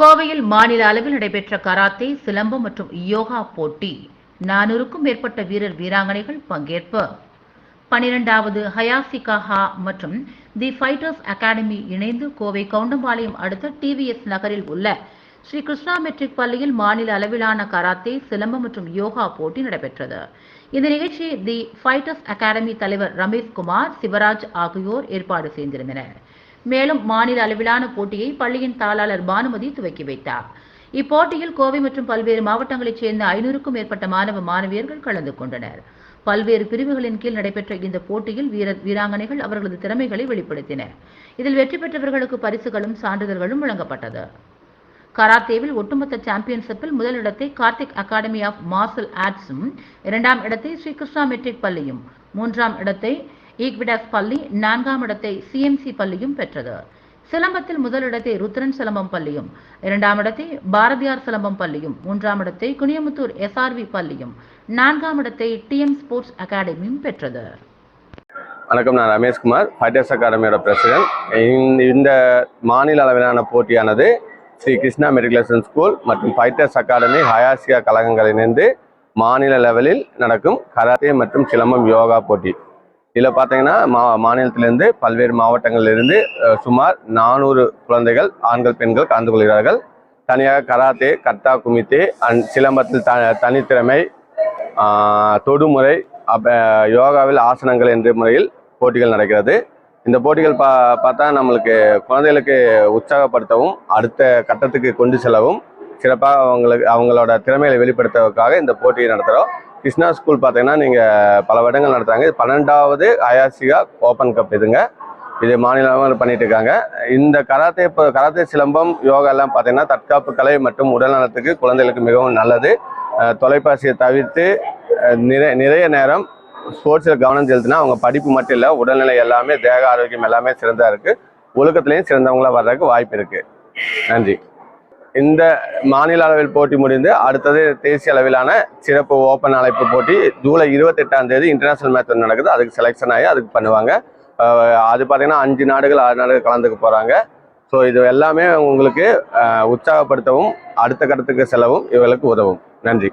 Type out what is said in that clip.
கோவையில் மாநில அளவில் நடைபெற்ற கராத்தே சிலம்பம் மற்றும் யோகா போட்டி. நானூறுக்கும் மேற்பட்ட வீரர் வீராங்கனைகள் பங்கேற்பு. பனிரெண்டாவது ஹயாசிகா ஹா மற்றும் தி ஃபைட்டர்ஸ் அகாடமி இணைந்து கோவை கவுண்டம்பாளையம் அடுத்த டிவிஎஸ் நகரில் உள்ள ஸ்ரீ கிருஷ்ணா மெட்ரிக் பள்ளியில் மாநில அளவிலான கராத்தே சிலம்பம் மற்றும் யோகா போட்டி நடைபெற்றது. இந்த நிகழ்ச்சியை தி ஃபைட்டர்ஸ் அகாடமி தலைவர் ரமேஷ் குமார் சிவராஜ் ஆகியோர் ஏற்பாடு செய்திருந்தனர். மேலும் மாநில அளவிலான போட்டியை பள்ளியின் தாளாளர் பானுமதி துவக்கி வைத்தார். இப்போட்டியில் கோவை மற்றும் பல்வேறு மாவட்டங்களைச் சேர்ந்த ஐநூறுக்கும் மேற்பட்ட மாணவ மாணவியர்கள் கலந்து கொண்டனர். பல்வேறு பிரிவுகளின் கீழ் நடைபெற்ற இந்த போட்டியில் வீர வீராங்கனைகள் அவர்களது திறமைகளை வெளிப்படுத்தினர் இதில் வெற்றி பெற்றவர்களுக்கு பரிசுகளும் சான்றிதழ்களும் வழங்கப்பட்டது. கராத்தேவில் ஒட்டுமொத்த சாம்பியன்ஷிப்பில் முதலிடத்தை கார்த்திக் அகாடமி ஆஃப் மார்ஷல் ஆர்ட்ஸும் இரண்டாம் இடத்தை ஸ்ரீ கிருஷ்ணா மெட்ரிக் பள்ளியும் மூன்றாம் இடத்தை ஈக்விடாஸ் பள்ளி நான்காம் இடத்தை சிஎம்சி பள்ளியும் பெற்றது. சிலம்பத்தில் முதலிடத்தை ருத்ரன் சிலம்பம் பள்ளியும் இரண்டாம் இடத்தை பாரதியார் சிலம்பம் பள்ளியும் மூன்றாம் இடத்தை குனியமுத்தூர் எஸ்ஆர்வி பள்ளியும் நான்காம் இடத்தை டிஎம் ஸ்போர்ட்ஸ் அகாடமியும் பெற்றது. வணக்கம் நான் ரமேஷ்குமார் ஃபைட்டர்ஸ் அகாடமியோட பிரசிடென்ட் இந்த மாநில அளவிலான போட்டியானது ஸ்ரீ கிருஷ்ணா மெட்ரிகுலேஷன் ஸ்கூல் மற்றும் ஃபைட்டர்ஸ் அகாடமி ஹயாசியா கழகங்கள் இணைந்து மாநில லெவலில் நடக்கும் கராத்தே மற்றும் சிலம்பம் யோகா போட்டி. இதில் பார்த்தீங்கன்னா மா மாநிலத்திலிருந்து பல்வேறு மாவட்டங்களிலிருந்து சுமார் நானூறு குழந்தைகள் ஆண்கள் பெண்கள் கலந்து கொள்கிறார்கள். தனியாக கராத்தே கத்தா குமித்தே அண்ட் சிலம்பத்தில் த தனித்திறமை தொடுமுறை அப்ப யோகாவில் ஆசனங்கள் என்ற முறையில் போட்டிகள் நடக்கிறது. இந்த போட்டிகள் பா பார்த்தா நம்மளுக்கு குழந்தைகளுக்கு உற்சாகப்படுத்தவும் அடுத்த கட்டத்துக்கு கொண்டு செல்லவும் சிறப்பாக அவங்களுக்கு அவங்களோட திறமைகளை வெளிப்படுத்துவதற்காக இந்த போட்டியை நடத்துகிறோம் கிருஷ்ணா ஸ்கூல் பார்த்தீங்கன்னா நீங்கள் பல வருடங்கள் நடத்துகிறாங்க இது பன்னெண்டாவது அயாசிகா ஓப்பன் கப் இதுங்க. இது மாநிலமாக பண்ணிட்டு இருக்காங்க. இந்த கராத்தே இப்போ கராத்தே சிலம்பம் யோகா எல்லாம் பார்த்தீங்கன்னா தற்காப்பு கலை மற்றும் உடல் நலத்துக்கு குழந்தைகளுக்கு மிகவும் நல்லது. தொலைபேசியை தவிர்த்து நிறைய நிறைய நேரம் ஸ்போர்ட்ஸில் கவனம் செலுத்தினா அவங்க படிப்பு மட்டும் இல்லை உடல்நிலை எல்லாமே தேக ஆரோக்கியம் எல்லாமே சிறந்தா இருக்கு. ஒழுக்கத்துலேயும் சிறந்தவங்களா வர்றதுக்கு வாய்ப்பு இருக்கு. நன்றி. இந்த மாநில அளவில் போட்டி முடிந்து அடுத்தது தேசிய அளவிலான சிறப்பு ஓப்பன் அழைப்பு போட்டி ஜூலை இருபத்தெட்டாம் தேதி இன்டர்நேஷனல் மேட்ச் நடக்குது. அதுக்கு செலெக்ஷன் ஆகி அதுக்கு பண்ணுவாங்க. அது பார்த்தீங்கன்னா அஞ்சு நாடுகள் ஆறு நாடுகள் கலந்துக்க போகிறாங்க ஸோ இது எல்லாமே உங்களுக்கு உற்சாகப்படுத்தவும் அடுத்த கட்டத்துக்கு செல்லவும் இவர்களுக்கு உதவும். நன்றி.